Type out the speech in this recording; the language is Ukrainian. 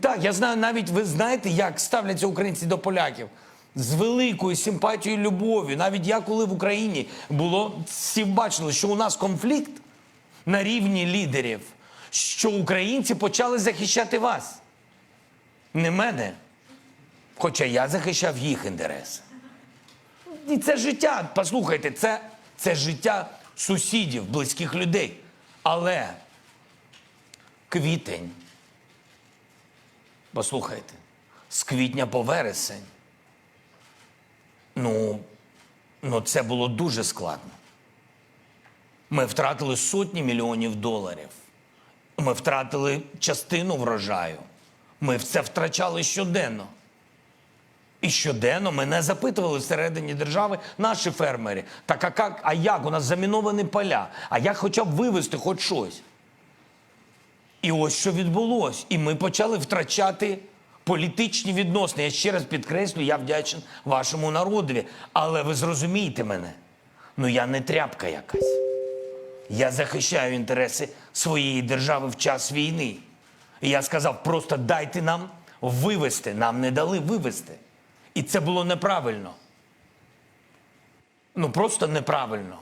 Так, я знаю, навіть ви знаєте, як ставляться українці до поляків. З великою симпатією, любов'ю. Навіть я, коли в Україні було, всі бачили, що у нас конфлікт на рівні лідерів, що українці почали захищати вас. Не мене. Хоча я захищав їх інтереси. І це життя, послухайте, це, це життя сусідів, близьких людей. Але квітень, послухайте, з квітня по вересень, ну, ну це було дуже складно. Ми втратили сотні мільйонів доларів. Ми втратили частину врожаю. Ми це втрачали щоденно. І щоденно мене запитували всередині держави наші фермери. Так а, як, а як? У нас заміновані поля. А як хоча б вивезти хоч щось? І ось що відбулось. І ми почали втрачати політичні відносини. Я ще раз підкреслю, я вдячен вашому народові. Але ви зрозумієте мене. Ну я не тряпка якась. Я захищаю інтереси своєї держави в час війни. І я сказав: просто дайте нам вивезти. Нам не дали вивезти. І це було неправильно. Ну просто неправильно.